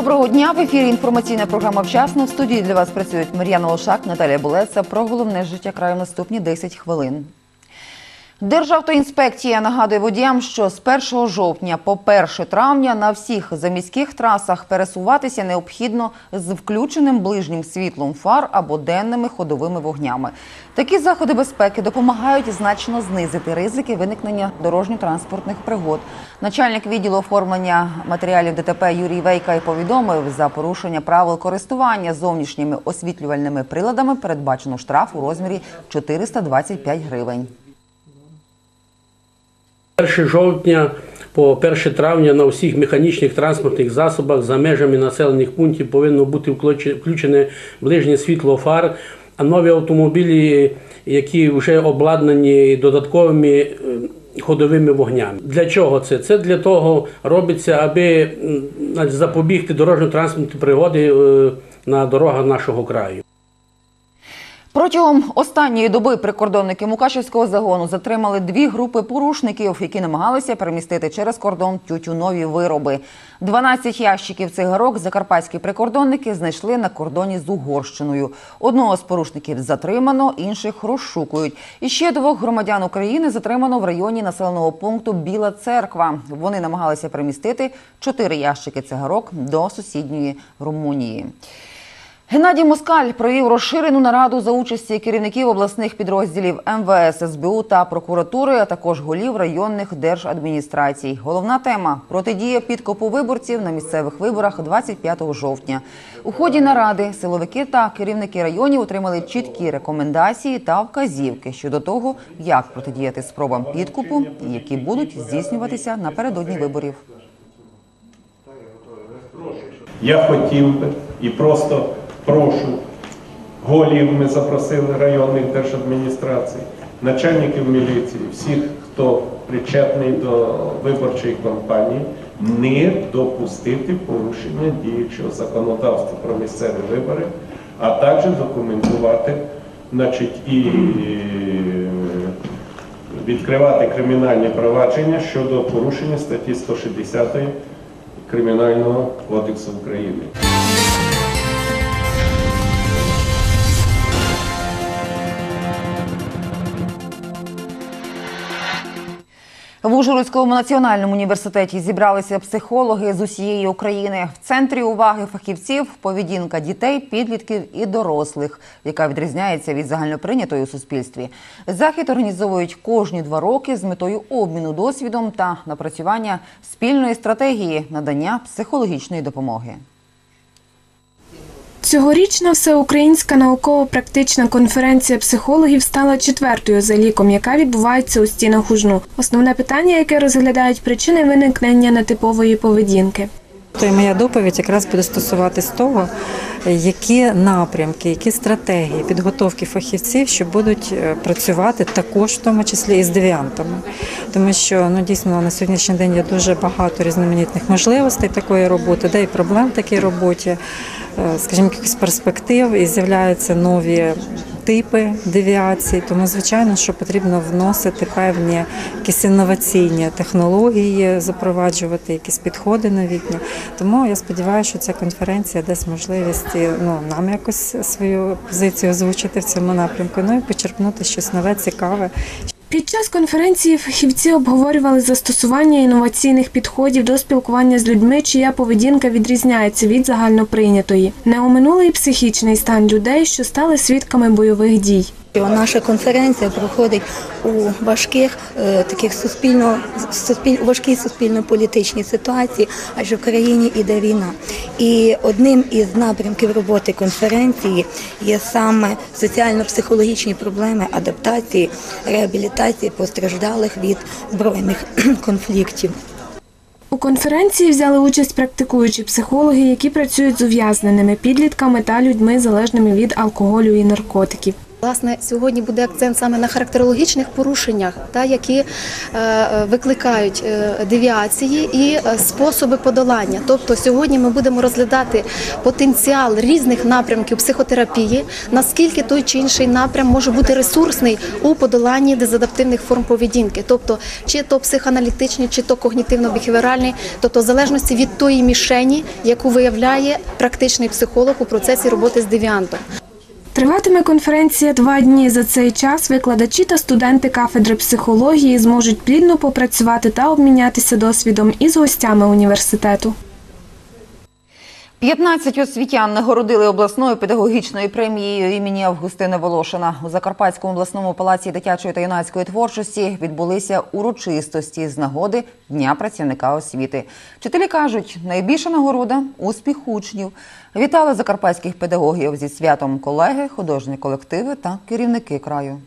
Доброго дня. В ефірі інформаційна програма «Вчасно». В студії для вас працюють Мар'яна Лошак, Наталія Булеса. Про головне життя краю наступні 10 хвилин. Державтоінспекція нагадує водіям, що з 1 жовтня по 1 травня на всіх заміських трасах пересуватися необхідно з включеним ближнім світлом фар або денними ходовими вогнями. Такі заходи безпеки допомагають значно знизити ризики виникнення дорожньо-транспортних пригод. Начальник відділу оформлення матеріалів ДТП Юрій Вейка й повідомив, за порушення правил користування зовнішніми освітлювальними приладами передбачено штраф у розмірі 425 гривень. 1 жовтня по 1 травня на всіх механічних транспортних засобах за межами населених пунктів повинно бути включе- включене ближнє світло фар, а нові автомобілі, які вже обладнані додатковими е, ходовими вогнями. Для чого це? Це для того робиться, аби запобігти дорожньо-транспортні пригоди е, на дорогах нашого краю. Протягом останньої доби прикордонники Мукачівського загону затримали дві групи порушників, які намагалися перемістити через кордон тютюнові вироби. 12 ящиків цигарок закарпатські прикордонники знайшли на кордоні з Угорщиною. Одного з порушників затримано, інших розшукують. І ще двох громадян України затримано в районі населеного пункту Біла Церква. Вони намагалися перемістити чотири ящики цигарок до сусідньої Румунії. Геннадій Москаль провів розширену нараду за участі керівників обласних підрозділів МВС, СБУ та прокуратури, а також голів районних держадміністрацій. Головна тема протидія підкопу виборців на місцевих виборах 25 жовтня. У ході наради силовики та керівники районів отримали чіткі рекомендації та вказівки щодо того, як протидіяти спробам підкупу, які будуть здійснюватися напередодні виборів. Я хотів би і просто прошу голів, ми запросили районних держадміністрацій, начальників міліції, всіх, хто причетний до виборчої кампанії, не допустити порушення діючого законодавства про місцеві вибори, а також документувати, значить, і е, відкривати кримінальні провадження щодо порушення статті 160 Кримінального кодексу України. В Ужгородському національному університеті зібралися психологи з усієї України. В центрі уваги фахівців поведінка дітей, підлітків і дорослих, яка відрізняється від загальноприйнятої у суспільстві. Захід організовують кожні два роки з метою обміну досвідом та напрацювання спільної стратегії надання психологічної допомоги. Цьогорічна всеукраїнська науково-практична конференція психологів стала четвертою за ліком, яка відбувається у стінах УЖНУ. Основне питання, яке розглядають причини виникнення нетипової поведінки. То і моя доповідь якраз буде стосуватись того, які напрямки, які стратегії підготовки фахівців, що будуть е, працювати також, в тому числі і з девіантами. Тому що ну дійсно на сьогоднішній день є дуже багато різноманітних можливостей такої роботи, де і проблем в такій роботі, е, скажімо, якихось перспектив, і з'являються нові типи девіації, Тому, звичайно, що потрібно вносити певні якісь інноваційні технології, запроваджувати якісь підходи новітні. Тому я сподіваюся, що ця конференція дасть можливість ну, нам якось свою позицію озвучити в цьому напрямку, ну і почерпнути щось нове, цікаве. Під час конференції фахівці обговорювали застосування інноваційних підходів до спілкування з людьми, чия поведінка відрізняється від загальноприйнятої. Не оминули й психічний стан людей, що стали свідками бойових дій. Наша конференція проходить у важких е, таких суспільно суспіль, важкій суспільно-політичній ситуації, адже в країні іде війна. І одним із напрямків роботи конференції є саме соціально-психологічні проблеми адаптації, реабілітації постраждалих від збройних конфліктів. У конференції взяли участь практикуючі психологи, які працюють з ув'язненими підлітками та людьми залежними від алкоголю і наркотиків. Власне, сьогодні буде акцент саме на характерологічних порушеннях, та, які е, викликають е, девіації і е, способи подолання. Тобто сьогодні ми будемо розглядати потенціал різних напрямків психотерапії, наскільки той чи інший напрям може бути ресурсний у подоланні дезадаптивних форм поведінки, тобто чи то психоаналітичні, чи то когнітивно-біхевіоральні, тобто в залежності від тої мішені, яку виявляє практичний психолог у процесі роботи з девіантом. Триватиме конференція два дні. За цей час викладачі та студенти кафедри психології зможуть плідно попрацювати та обмінятися досвідом із гостями університету. 15 освітян нагородили обласною педагогічною премією імені Августина Волошина. У Закарпатському обласному палаці дитячої та юнацької творчості відбулися урочистості з нагоди Дня працівника освіти. Вчителі кажуть, найбільша нагорода успіх учнів. Вітали закарпатських педагогів зі святом колеги, художні колективи та керівники краю.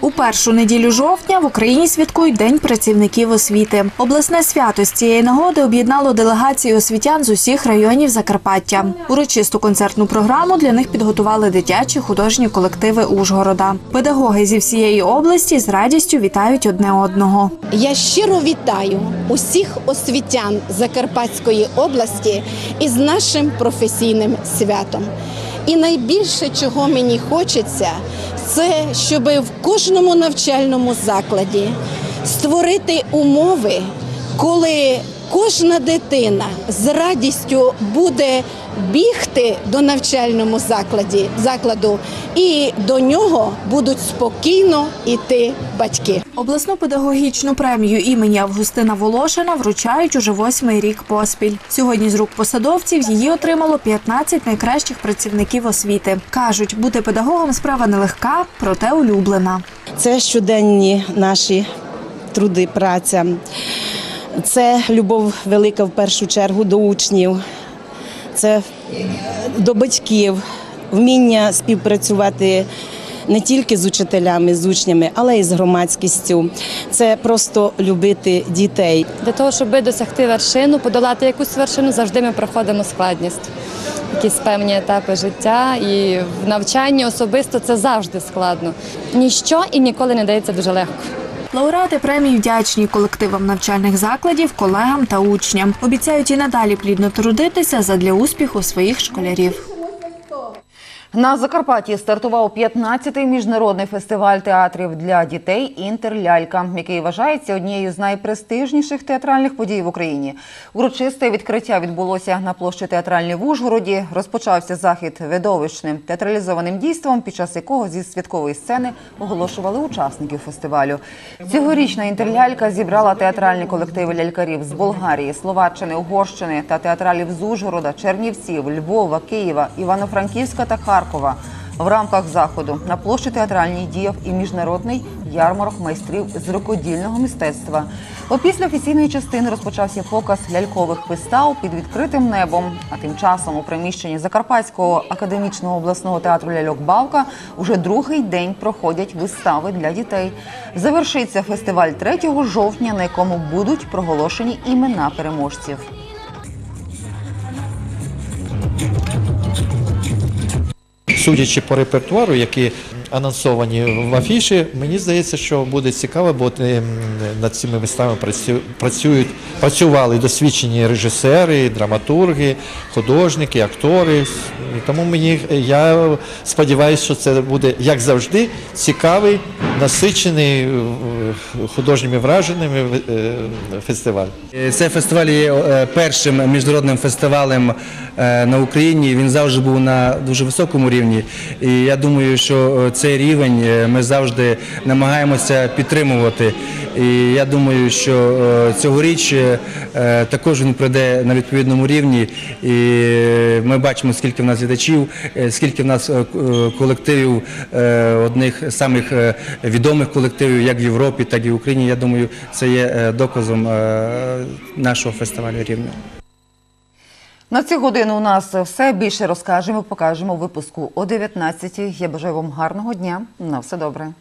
У першу неділю жовтня в Україні святкують День працівників освіти. Обласне свято з цієї нагоди об'єднало делегації освітян з усіх районів Закарпаття. Урочисту концертну програму для них підготували дитячі художні колективи Ужгорода. Педагоги зі всієї області з радістю вітають одне одного. Я щиро вітаю усіх освітян Закарпатської області із нашим професійним святом. І найбільше, чого мені хочеться, це щоб в кожному навчальному закладі створити умови, коли кожна дитина з радістю буде бігти до навчальному закладі, закладу, і до нього будуть спокійно йти батьки. Обласну педагогічну премію імені Августина Волошина вручають уже восьмий рік поспіль. Сьогодні з рук посадовців її отримало 15 найкращих працівників освіти. кажуть, бути педагогом справа нелегка, проте улюблена. Це щоденні наші труди, праця. Це любов велика в першу чергу до учнів, це до батьків, вміння співпрацювати не тільки з учителями, з учнями, але й з громадськістю. Це просто любити дітей. Для того, щоб досягти вершину, подолати якусь вершину, завжди ми проходимо складність. Якісь певні етапи життя, і в навчанні особисто це завжди складно. Ніщо і ніколи не дається дуже легко. Лауреати премії вдячні колективам навчальних закладів, колегам та учням. Обіцяють і надалі плідно трудитися задля успіху своїх школярів. На Закарпатті стартував 15-й міжнародний фестиваль театрів для дітей Інтерлялька, який вважається однією з найпрестижніших театральних подій в Україні. Урочисте відкриття відбулося на площі театральній в Ужгороді. Розпочався захід видовищним театралізованим дійством, під час якого зі святкової сцени оголошували учасників фестивалю. Цьогорічна інтерлялька зібрала театральні колективи лялькарів з Болгарії, Словаччини, Угорщини та театралів з Ужгорода, Чернівців, Львова, Києва, Івано-Франківська та Харкова. В рамках заходу на площі театральній діяв і міжнародний ярмарок майстрів з рукодільного мистецтва. Опісля офіційної частини розпочався показ лялькових вистав під відкритим небом. А тим часом у приміщенні Закарпатського академічного обласного театру ляльок Бавка уже другий день проходять вистави для дітей. Завершиться фестиваль 3 жовтня, на якому будуть проголошені імена переможців. Судячи по репертуару, які анонсовані в афіші, мені здається, що буде цікаво, бо е, над цими виставами працю- працюють, працювали досвідчені режисери, драматурги, художники, актори. Тому мені я сподіваюся, що це буде, як завжди, цікавий, насичений е, художніми враженнями е, фестиваль. Цей фестиваль є е, першим міжнародним фестивалем е, на Україні. Він завжди був на дуже високому рівні. І я думаю, що е, цей рівень е, ми завжди намагаємося підтримувати. І я думаю, що е, цьогоріч е, також він пройде на відповідному рівні. І ми бачимо, скільки в нас глядачів, скільки в нас колективів, одних з самих відомих колективів, як в Європі, так і в Україні. Я думаю, це є доказом нашого фестивалю рівня. На цю годину у нас все більше розкажемо, покажемо випуску о 19 Я бажаю вам гарного дня. На все добре.